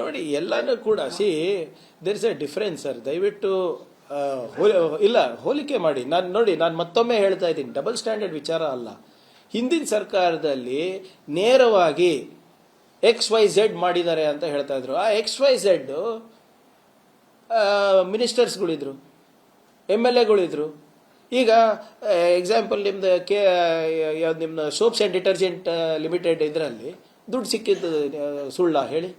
ನೋಡಿ, ಎಲ್ಲನೂ ಕೂಡ see there is a difference sir ದಯವಿಟ್ಟು ಇಲ್ಲ, ಹೋಲಿಕೆ ಮಾಡಿ. ನಾನು ನೋಡಿ, ನಾನು ಮತ್ತೊಮ್ಮೆ ಹೇಳ್ತಾ ಇದ್ದೀನಿ. ಡಬಲ್ ಸ್ಟ್ಯಾಂಡರ್ಡ್ ವಿಚಾರ ಅಲ್ಲ. ಹಿಂದಿನ ಸರ್ಕಾರದಲ್ಲಿ ನೇರವಾಗಿ ಎಕ್ಸ್ ವೈ ಝೆಡ್ ಮಾಡಿದ್ದಾರೆ ಅಂತ ಹೇಳ್ತಾ ಇದ್ರು. ಆ ಎಕ್ಸ್ ವೈ ಝೆಡ್ ಮಿನಿಸ್ಟರ್ಸ್ಗಳಿದ್ರು ಎಂ ಎಲ್ ಎಗಳಿದ್ರು ಈಗ ಎಕ್ಸಾಂಪಲ್ ನಿಮ್ದು ಕೆ, ಯಾವ್ದು ನಿಮ್ಮ ಸೋಪ್ಸ್ ಆ್ಯಂಡ್ ಡಿಟರ್ಜೆಂಟ್ ಲಿಮಿಟೆಡ್ ಇದರಲ್ಲಿ ದುಡ್ಡು ಸಿಕ್ಕಿದ್ದು ಸುಳ್ಳ ಹೇಳಿ.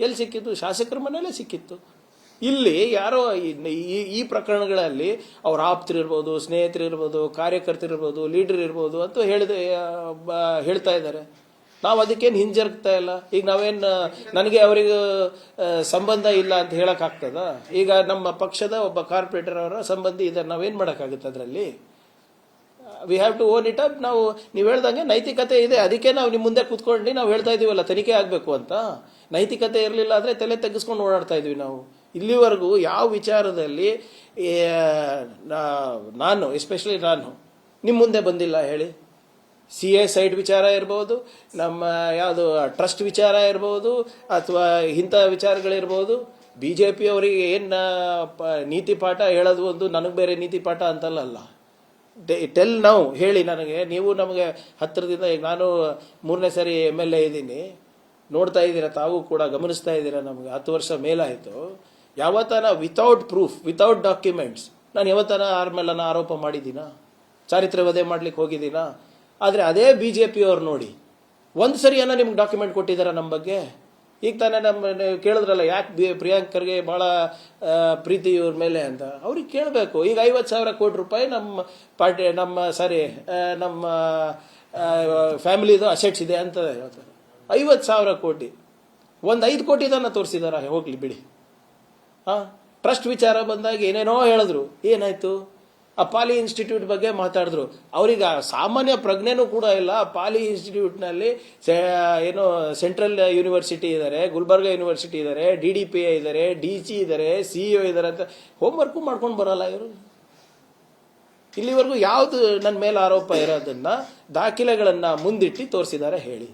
ಎಲ್ಲಿ ಸಿಕ್ಕಿದ್ದು? ಶಾಸಕರ ಮನೆಯಲ್ಲೇ ಸಿಕ್ಕಿತ್ತು. ಇಲ್ಲಿ ಯಾರೋ ಈ- ಈ- ಪ್ರಕರಣಗಳಲ್ಲಿ ಅವ್ರ ಆಪ್ತರಿರ್ಬೋದು ಸ್ನೇಹಿತರಿರ್ಬೋದು ಕಾರ್ಯಕರ್ತರಿರ್ಬೋದು ಲೀಡರ್ ಇರ್ಬೋದು ಅಂತ ಹೇಳಿದ ಹೇಳ್ತಾ ಇದ್ದಾರೆ. ನಾವು ಅದಕ್ಕೇನು ಹಿಂಜರ್ಗ್ತಾ ಇಲ್ಲ. ಈಗ ನಾವೇನು ನನಗೆ ಅವರಿಗೆ ಸಂಬಂಧ ಇಲ್ಲ ಅಂತ ಹೇಳೋಕ್ಕಾಗ್ತದ ಈಗ ನಮ್ಮ ಪಕ್ಷದ ಒಬ್ಬ ಕಾರ್ಪೊರೇಟರ್ ಅವರ ಸಂಬಂಧಿ ಇದ್ದಾರೆ ನಾವೇನು ಮಾಡೋಕ್ಕಾಗುತ್ತೆ ಅದರಲ್ಲಿ? We have to own it up ನಾವು, ನೀವು ಹೇಳ್ದಂಗೆ ನೈತಿಕತೆ ಇದೆ. ಅದಕ್ಕೆ ನಾವು ನಿಮ್ಮ ಮುಂದೆ ಕೂತ್ಕೊಂಡು ನಾವು ಹೇಳ್ತಾ ಇದೀವಲ್ಲ, ತನಿಖೆ ಆಗಬೇಕು ಅಂತ. ನೈತಿಕತೆ ಇರಲಿಲ್ಲ ಅಂದರೆ ತಲೆ ತೆಗೆಸ್ಕೊಂಡು ಓಡಾಡ್ತಾ ಇದ್ವಿ ನಾವು. ಇಲ್ಲಿವರೆಗೂ ಯಾವ ವಿಚಾರದಲ್ಲಿ ನಾನು ಎಸ್ಪೆಷಲಿ ನಾನು ನಿಮ್ಮ ಮುಂದೆ ಬಂದಿಲ್ಲ ಹೇಳಿ. ಸಿ ಎ ಸೈಡ್ ವಿಚಾರ ಇರ್ಬೋದು, ನಮ್ಮ ಯಾವುದು, ಟ್ರಸ್ಟ್ ವಿಚಾರ ಇರ್ಬೋದು, ಅಥವಾ ಇಂಥ ವಿಚಾರಗಳಿರ್ಬೋದು. ಬಿ ಜೆ ಪಿ ಅವರಿಗೆ ಏನು ನೀತಿ ಪಾಠ ಹೇಳೋದು ಒಂದು ನನಗೆ ಬೇರೆ ನೀತಿ ಪಾಠ ಅಂತಲ್ಲ ಟೆಲ್ ನಾವು ಹೇಳಿ ನನಗೆ, ನೀವು ನಮಗೆ ಹತ್ತಿರದಿಂದ ಈಗ ನಾನು ಮೂರನೇ ಸಾರಿ ಎಂ ಎಲ್ ಎ ಇದ್ದೀನಿ, ನೋಡ್ತಾ ಇದ್ದೀರಾ, ತಾವು ಕೂಡ ಗಮನಿಸ್ತಾ ಇದ್ದೀರಾ ನಮಗೆ, ಹತ್ತು ವರ್ಷ ಮೇಲಾಯಿತು. ಯಾವತ್ತಾನ ವಿತೌಟ್ ಪ್ರೂಫ್ ವಿತೌಟ್ ಡಾಕ್ಯುಮೆಂಟ್ಸ್ ನಾನು ಯಾವತ್ತಾನ ಆರ್ ಮೇಲನ ಆರೋಪ ಮಾಡಿದ್ದೀನಾ? ಚಾರಿತ್ರ್ಯ ವಧೆ ಮಾಡ್ಲಿಕ್ಕೆ ಹೋಗಿದ್ದೀನಾ? ಆದರೆ ಅದೇ ಬಿ ಜೆ ಪಿಯವ್ರು ನೋಡಿ, ಒಂದು ಸರಿಯನ್ನ ನಿಮ್ಗೆ ಡಾಕ್ಯುಮೆಂಟ್ ಕೊಟ್ಟಿದ್ದಾರಾ ನಮ್ಮ ಬಗ್ಗೆ? ಈಗ ತಾನೇ ನಮ್ಮ ಕೇಳಿದ್ರಲ್ಲ, ಯಾಕೆ ಪ್ರಿಯಾಂಕರ್ಗೆ ಪ್ರಿಯಾಂಕ್ ಭಾಳ ಪ್ರೀತಿ ಇವ್ರ ಮೇಲೆ ಅಂತ. ಅವ್ರಿಗೆ ಕೇಳಬೇಕು. ಈಗ ಐವತ್ತು ಸಾವಿರ ಕೋಟಿ ರೂಪಾಯಿ ನಮ್ಮ ಪಾರ್ಟಿ, ನಮ್ಮ ಸಾರಿ ನಮ್ಮ ಫ್ಯಾಮಿಲಿದು ಅಸೆಟ್ಸ್ ಇದೆ ಅಂತ ಹೇಳ್ತಾರೆ. ಐವತ್ತು ಸಾವಿರ ಕೋಟಿ. ಒಂದು ಐದು ಕೋಟಿ ಇದನ್ನು ತೋರಿಸಿದಾರೆ, ಹೋಗ್ಲಿ ಬಿಡಿ. ಹಾಂ ಟ್ರಸ್ಟ್ ವಿಚಾರ ಬಂದಾಗ ಏನೇನೋ ಹೇಳಿದ್ರು. ಏನಾಯ್ತು? ಪಾಲಿ ಇನ್ಸ್ಟಿಟ್ಯೂಟ್ ಬಗ್ಗೆ ಮಾತಾಡಿದ್ರು. ಅವ್ರಿಗೆ ಸಾಮಾನ್ಯ ಪ್ರಜ್ಞೆನೂ ಕೂಡ ಇಲ್ಲ. ಪಾಲಿ ಇನ್ಸ್ಟಿಟ್ಯೂಟ್ನಲ್ಲಿ ಏನೋ ಸೆಂಟ್ರಲ್ ಯೂನಿವರ್ಸಿಟಿ ಇದ್ದಾರೆ ಗುಲ್ಬರ್ಗ ಯೂನಿವರ್ಸಿಟಿ ಇದ್ದಾರೆ ಡಿ ಡಿ ಪಿ ಇದ್ದಾರೆ ಡಿ ಸಿ ಇದ್ದಾರೆ ಸಿ ಇ ಇದ್ದಾರೆ ಅಂತ ಹೋಮ್ವರ್ಕು ಮಾಡ್ಕೊಂಡು ಬರೋಲ್ಲ ಇವರು. ಇಲ್ಲಿವರೆಗೂ ಯಾವುದು ನನ್ನ ಮೇಲೆ ಆರೋಪ ಇರೋದನ್ನ ದಾಖಲೆಗಳನ್ನ ಮುಂದಿಟ್ಟು ತೋರಿಸಿದ್ದಾರೆ ಹೇಳಿ.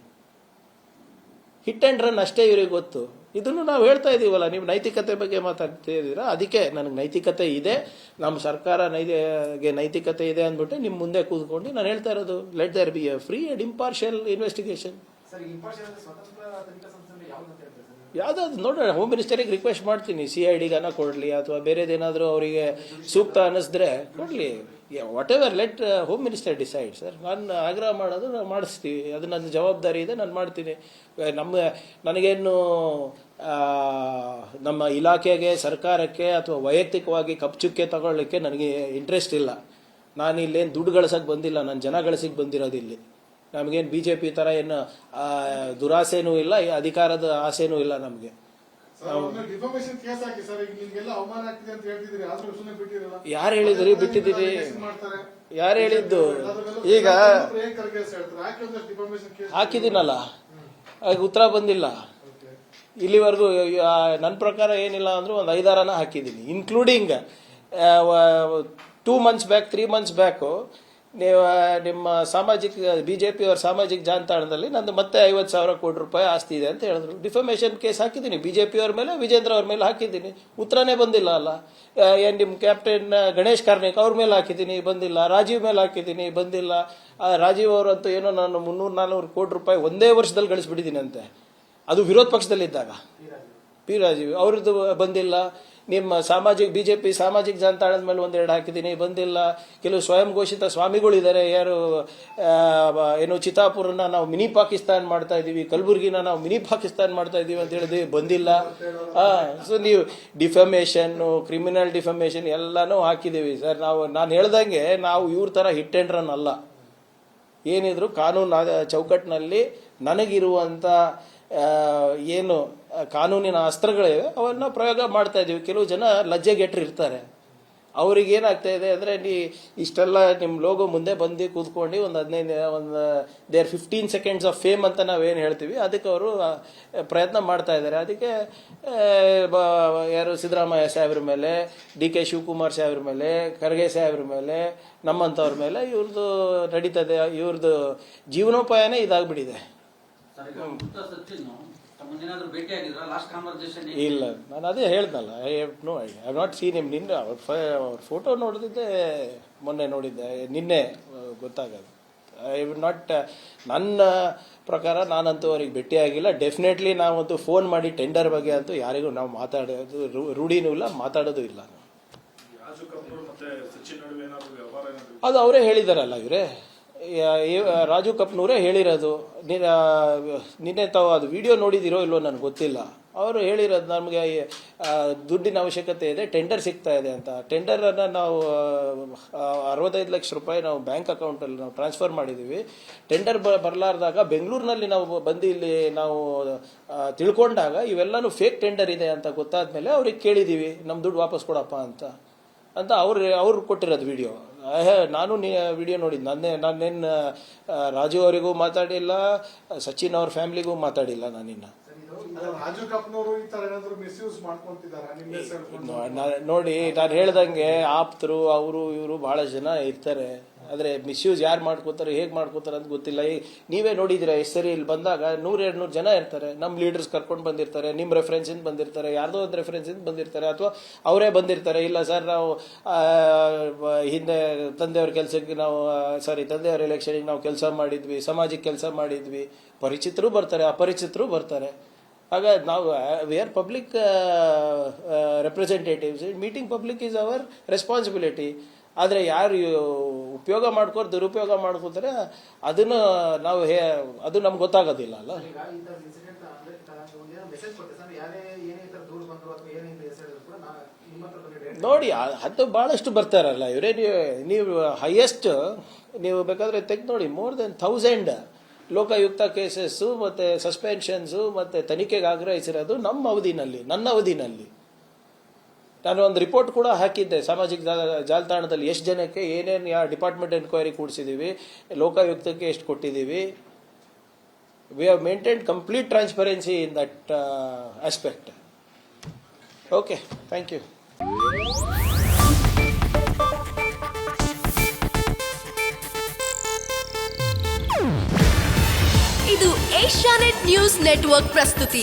ಹಿಟ್ ಆ್ಯಂಡ್ ರನ್ ಅಷ್ಟೇ ಇವ್ರಿಗೆ ಗೊತ್ತು. ಇದನ್ನು ನಾವು ಹೇಳ್ತಾ ಇದ್ದೀವಲ್ಲ ನೀವು ನೈತಿಕತೆ ಬಗ್ಗೆ ಮಾತಾಡ್ತಿದ್ದೀರಾ? ಅದಕ್ಕೆ ನನಗೆ ನೈತಿಕತೆ ಇದೆ. ನಮ್ಮ ಸರ್ಕಾರ ನೈತಿಗೆ ನೈತಿಕತೆ ಇದೆ ಅಂದ್ಬಿಟ್ಟು ನಿಮ್ಮ ಮುಂದೆ ಕೂತ್ಕೊಂಡು ನಾನು ಹೇಳ್ತಾ ಇರೋದು let there be a free and impartial investigation ಯಾವುದಾದ್ರು ನೋಡೋಣ ಹೋಮ್ ಮಿನಿಸ್ಟರಿಗೆ ರಿಕ್ವೆಸ್ಟ್ ಮಾಡ್ತೀನಿ. ಸಿ ಐ ಡಿಗನ ಕೊಡಲಿ ಅಥವಾ ಬೇರೆದೇನಾದರೂ ಅವರಿಗೆ ಸೂಕ್ತ ಅನ್ನಿಸಿದ್ರೆ ಕೊಡಲಿ. Whatever let home minister decide sir ನಾನು ಆಗ್ರಹ ಮಾಡೋದು ನಾವು ಮಾಡಿಸ್ತೀವಿ. ಅದು ನನ್ನ ಜವಾಬ್ದಾರಿ ಇದೆ ನಾನು ಮಾಡ್ತೀನಿ. ಆ, ನಮ್ಮ ನನಗೇನು ನಮ್ಮ ಇಲಾಖೆಗೆ ಸರ್ಕಾರಕ್ಕೆ ಅಥವಾ ವೈಯಕ್ತಿಕವಾಗಿ ಕಪ್ಚುಕ್ಕೆ ತಗೊಳ್ಳಿಕ್ಕೆ ನನಗೆ ಇಂಟ್ರೆಸ್ಟ್ ಇಲ್ಲ. ನಾನು ಇಲ್ಲೇನು ದುಡ್ಡು ಗಳಿಸೋಕ್ಕೆ ಬಂದಿಲ್ಲ ನಾನು ಜನ ಗಳಿಸಿಗೆ ಬಂದಿರೋದು ಇಲ್ಲಿ. ನಮಗೇನು ಬಿ ಜೆ ಪಿ ಥರ ಏನು ದುರಾಸೆನೂ ಇಲ್ಲ ಅಧಿಕಾರದ ಆಸೆನೂ ಇಲ್ಲ ನಮಗೆ. ಡಿಫಾಮೇಶನ್ ಕೇಸ್ ಹಾಕಿ ಸರ್ ಈಗ ನಿಮ್ಗೆಲ್ಲ ಅವಮಾನ ಆಗ್ತಿದೆ ಅಂತ ಹೇಳ್ತಿದ್ದೀರಿ ಆದ್ರೂ ಸುಮ್ಮನೆ ಬಿಟ್ಟಿರಲ್ಲ ಯಾರು ಹೇಳಿದ್ರಿ? ಬಿಟ್ಟಿದ್ದೀರಿ? ಮಾಡ್ತಾರೆ? ಯಾರು ಹೇಳಿದ್ದು? ಈಗ ಪ್ರಿಯಾಂಕ್ ಹೇಳ್ತಾರೆ? ಹಾಕಿ ಒಂದಷ್ಟು ಡಿಫಾಮೇಶನ್ ಕೇಸ್ ಹಾಕಿದ್ದೀನಲ್ಲ. ಉತ್ತರ ಬಂದಿಲ್ಲ. ಇಲ್ಲಿವರೆಗೂ ನನ್ನ ಪ್ರಕಾರ ಏನಿಲ್ಲ ಅಂದ್ರೆ ಒಂದು ಐದಾರನ ಹಾಕಿದ್ದೀನಿ including two months back three months back ನೀವು ನಿಮ್ಮ ಸಾಮಾಜಿಕ ಬಿ ಜೆ ಪಿಯವರ ಸಾಮಾಜಿಕ ಜಾಲತಾಣದಲ್ಲಿ ನಂದು ಮತ್ತೆ ಐವತ್ತು ಸಾವಿರ ಕೋಟಿ ರೂಪಾಯಿ ಆಸ್ತಿ ಇದೆ ಅಂತ ಹೇಳಿದ್ರು. ಡಿಫಮೇಷನ್ ಕೇಸ್ ಹಾಕಿದ್ದೀನಿ. ಬಿ ಜೆ ಪಿಯವ್ರ ಮೇಲೆ, ವಿಜೇಂದ್ರ ಅವ್ರ ಮೇಲೆ ಹಾಕಿದ್ದೀನಿ. ಉತ್ತರನೇ ಬಂದಿಲ್ಲ ಅಲ್ಲ. ಏನು ನಿಮ್ಮ ಕ್ಯಾಪ್ಟನ್ ಗಣೇಶ್ ಕಾರ್ಣಿಕ್ ಅವ್ರ ಮೇಲೆ ಹಾಕಿದ್ದೀನಿ, ಬಂದಿಲ್ಲ. ರಾಜೀವ್ ಮೇಲೆ ಹಾಕಿದ್ದೀನಿ, ಬಂದಿಲ್ಲ. ರಾಜೀವ್ ಅವರಂತೂ ಏನೋ ನಾನು ಮುನ್ನೂರು ನಾನ್ನೂರು ಕೋಟಿ ರೂಪಾಯಿ ಒಂದೇ ವರ್ಷದಲ್ಲಿ ಗಳಿಸ್ಬಿಟ್ಟಿದ್ದೀನಿ ಅಂತೆ ಅದು ವಿರೋಧ ಪಕ್ಷದಲ್ಲಿದ್ದಾಗ. ಪಿ ರಾಜೀವ್ ಅವ್ರದ್ದು ಬಂದಿಲ್ಲ. ನಿಮ್ಮ ಸಾಮಾಜಿಕ ಬಿ ಜೆ ಪಿ ಸಾಮಾಜಿಕ ಜಾಲತಾಣದ ಮೇಲೆ ಒಂದೆರಡು ಹಾಕಿದ್ದೀನಿ, ಬಂದಿಲ್ಲ. ಕೆಲವು ಸ್ವಯಂ ಘೋಷಿತ ಸ್ವಾಮಿಗಳಿದ್ದಾರೆ, ಯಾರು ಏನು ಚಿತಾಪುರನ ನಾವು ಮಿನಿ ಪಾಕಿಸ್ತಾನ್ ಮಾಡ್ತಾ ಇದ್ದೀವಿ, ಕಲಬುರ್ಗಿನ ನಾವು ಮಿನಿ ಪಾಕಿಸ್ತಾನ್ ಮಾಡ್ತಾ ಇದ್ದೀವಿ ಅಂತ ಹೇಳಿದ್ವಿ ಬಂದಿಲ್ಲ. ಸೊ ನೀವು ಡಿಫಮೇಷನ್ನು ಕ್ರಿಮಿನಲ್ ಡಿಫಮೇಷನ್ ಎಲ್ಲನೂ ಹಾಕಿದ್ದೀವಿ. ಸರ್, ನಾವು, ನಾನು ಹೇಳ್ದಂಗೆ ನಾವು ಇವ್ರ ಥರ ಹಿಟ್ ಆ್ಯಂಡ್ ರನ್ ಅಲ್ಲ. ಏನಿದ್ರು ಕಾನೂನು ಚೌಕಟ್ಟಿನಲ್ಲಿ ನನಗಿರುವಂಥ ಏನು ಕಾನೂನಿನ ಅಸ್ತ್ರಗಳಿವೆ, ಅವನ್ನ ಪ್ರಯೋಗ ಮಾಡ್ತಾ ಇದ್ದೀವಿ. ಕೆಲವು ಜನ ಲಜ್ಜೆಗೆಟ್ರಿರ್ತಾರೆ ಅವ್ರಿಗೆ ಏನಾಗ್ತಾ ಇದೆ ಅಂದರೆ, ನೀ, ಇಷ್ಟೆಲ್ಲ ನಿಮ್ಮ ಲೋಗೋ ಮುಂದೆ ಬಂದು ಕೂತ್ಕೊಂಡು ಒಂದು ಹದಿನೈದು, ಒಂದು there fifteen seconds of fame ಅಂತ ನಾವೇನು ಹೇಳ್ತೀವಿ. ಅದಕ್ಕೆ ಅವರು ಪ್ರಯತ್ನ ಮಾಡ್ತಾ ಇದ್ದಾರೆ. ಅದಕ್ಕೆ ಯಾರು ಸಿದ್ದರಾಮಯ್ಯ ಸಾಹೇಬ್ರ ಮೇಲೆ, ಡಿ ಕೆ ಶಿವಕುಮಾರ್ ಸಾಹೇಬ್ರ ಮೇಲೆ, ಖರ್ಗೆ ಸಾಹೇಬ್ರ ಮೇಲೆ ನಮ್ಮಂಥವ್ರ ಮೇಲೆ ಇವ್ರದ್ದು ನಡೀತದೆ ಇವ್ರದ್ದು ಜೀವನೋಪಾಯನೇ ಇದಾಗ್ಬಿಟ್ಟಿದೆ. ಇಲ್ಲ ನಾನು ಅದೇ ಹೇಳ್ದಲ್ಲ I have no I have not seen ನಿಮ್ ನಿನ್ನೆ. ಅವ್ರ ಅವ್ರ ಫೋಟೋ ನೋಡಿದ್ದೆ ಮೊನ್ನೆ ನೋಡಿದ್ದೆ ನಿನ್ನೆ ಗೊತ್ತಾಗದು. ಐ ವಿಲ್ ನಾಟ್ ನನ್ನ ಪ್ರಕಾರ ನಾನಂತೂ ಅವ್ರಿಗೆ ಭೇಟಿಯಾಗಿಲ್ಲ ಡೆಫಿನೆಟ್ಲಿ ನಾವಂತೂ ಫೋನ್ ಮಾಡಿ ಟೆಂಡರ್ ಬಗ್ಗೆ ಅಂತೂ ಯಾರಿಗೂ ನಾವು ಮಾತಾಡೋದು ರೂಢಿನೂ ಇಲ್ಲ ಮಾತಾಡೋದು ಇಲ್ಲ. ರಾಜು ಕಪೂರ್ ಮತ್ತೆ ಸಚಿನ್ ನಡುವೆ ಏನಾದ್ರು ವ್ಯವಹಾರ ಏನಾದ್ರು ಅದು ಅವರೇ ಹೇಳಿದಾರಲ್ಲ ಇವರೇ? ರಾಜು ಕಪ್ನೂರೇ ಹೇಳಿರೋದು. ನಿನ್ನ ತಾವು ಅದು ವಿಡಿಯೋ ನೋಡಿದಿರೋ ಇಲ್ಲೋ ನನಗೆ ಗೊತ್ತಿಲ್ಲ. ಅವರು ಹೇಳಿರೋದು ನಮಗೆ ದುಡ್ಡಿನ ಅವಶ್ಯಕತೆ ಇದೆ, ಟೆಂಡರ್ ಸಿಗ್ತಾ ಇದೆ ಅಂತ. ಟೆಂಡರನ್ನು ನಾವು ಅರವತ್ತೈದು ಲಕ್ಷ ರೂಪಾಯಿ ನಾವು ಬ್ಯಾಂಕ್ ಅಕೌಂಟಲ್ಲಿ ನಾವು ಟ್ರಾನ್ಸ್ಫರ್ ಮಾಡಿದ್ದೀವಿ. ಟೆಂಡರ್ ಬ, ಬರಲಾರ್ದಾಗ ಬೆಂಗಳೂರಿನಲ್ಲಿ ನಾವು ಬಂದು ಇಲ್ಲಿ ನಾವು ತಿಳ್ಕೊಂಡಾಗ ಇವೆಲ್ಲನೂ ಫೇಕ್ ಟೆಂಡರ್ ಇದೆ ಅಂತ ಗೊತ್ತಾದ ಮೇಲೆ ಅವ್ರಿಗೆ ಕೇಳಿದ್ದೀವಿ ನಮ್ಮ ದುಡ್ಡು ವಾಪಸ್ ಕೊಡಪ್ಪ ಅಂತ. ಅಂತ ಅವ್ರು ಅವ್ರು ಕೊಟ್ಟಿರೋದು ವಿಡಿಯೋ. ನಾನು ವಿಡಿಯೋ ನೋಡಿದ್ದು ನನ್ನೇ ನಾನೇನು ರಾಜು ಅವರಿಗೂ ಮಾತಾಡಿಲ್ಲ ಸಚಿನ್ ಅವ್ರ ಫ್ಯಾಮಿಲಿಗೂ ಮಾತಾಡಿಲ್ಲ ನಾನಿನ್ನು? ನೋ- ನಾ- ನೋಡಿ ನಾನು ಹೇಳ್ದಂಗೆ ಆಪ್ತರು ಅವರು ಇವರು ಭಾಳ ಜನ ಇರ್ತಾರೆ. ಆದರೆ ಮಿಸ್ಯೂಸ್ ಯಾರು ಮಾಡ್ಕೋತಾರೆ, ಹೇಗೆ ಮಾಡ್ಕೋತಾರೆ ಅಂತ ಗೊತ್ತಿಲ್ಲ. ಈ ನೀವೇ ನೋಡಿದಿರ ಎಷ್ಟು ಸರಿ ಇಲ್ಲಿ ಬಂದಾಗ ನೂರ ಎರಡು ನೂರು ಜನ ಇರ್ತಾರೆ. ನಮ್ಮ ಲೀಡರ್ಸ್ ಕರ್ಕೊಂಡು ಬಂದಿರ್ತಾರೆ ನಿಮ್ಮ ರೆಫರೆನ್ಸಿಂದ ಬಂದಿರ್ತಾರೆ, ಯಾರ್ದೋ ಒಂದು ರೆಫರೆನ್ಸಿಂದ ಬಂದಿರ್ತಾರೆ, ಅಥವಾ ಅವರೇ ಬಂದಿರ್ತಾರೆ. ಇಲ್ಲ ಸರ್ ನಾವು ಹಿಂದೆ ತಂದೆಯವ್ರ ಕೆಲಸಕ್ಕೆ ನಾವು ಸಾರಿ ತಂದೆಯವ್ರ ಎಲೆಕ್ಷನಿಗೆ ನಾವು ಕೆಲಸ ಮಾಡಿದ್ವಿ, ಸಮಾಜಕ್ಕೆ ಕೆಲಸ ಮಾಡಿದ್ವಿ. ಪರಿಚಿತರು ಬರ್ತಾರೆ, ಅಪರಿಚಿತರು ಬರ್ತಾರೆ. ಆಗ ನಾವು we are public representatives meeting public is our responsibility ಆದರೆ ಯಾರು ಉಪಯೋಗ ಮಾಡ್ಕೋರು ದುರುಪಯೋಗ ಮಾಡ್ಕೋತಾರೆ ಅದನ್ನು ನಾವು ಹೇ ಅದು ನಮ್ಗೆ ಗೊತ್ತಾಗೋದಿಲ್ಲ ಅಲ್ಲ? ನೋಡಿ ಅದು ಭಾಳಷ್ಟು ಬರ್ತಾರಲ್ಲ ಇವರೇ ನೀವು ನೀವು ಹೈಯೆಸ್ಟ್ ನೀವು ಬೇಕಾದ್ರೆ ತೆಗೆದು ನೋಡಿ more than thousand Lokayukta cases ಮತ್ತು ಸಸ್ಪೆನ್ಷನ್ಸು ಮತ್ತು ತನಿಖೆಗೆ ಆಗ್ರಹಿಸಿರೋದು ನಮ್ಮ ಅವಧಿನಲ್ಲಿ ನನ್ನ ಅವಧಿನಲ್ಲಿ. ನಾನು ಒಂದು ರಿಪೋರ್ಟ್ ಕೂಡ ಹಾಕಿದ್ದೆ. ಸಾಮಾಜಿಕ ಜಾಲತಾಣದಲ್ಲಿ ಎಷ್ಟು ಜನಕ್ಕೆ ಏನೇನು ಯಾವ ಡಿಪಾರ್ಟ್ಮೆಂಟ್ ಎನ್ಕ್ವೈರಿ ಕೂಡಿಸಿದ್ದೀವಿ ಲೋಕಾಯುಕ್ತಕ್ಕೆ ಎಷ್ಟು ಕೊಟ್ಟಿದ್ದೀವಿ we have maintain complete transparency in that aspect okay thank you ಇದು ಏಷ್ಯಾನೆಟ್ ನ್ಯೂಸ್ ನೆಟ್ವರ್ಕ್ ಪ್ರಸ್ತುತಿ.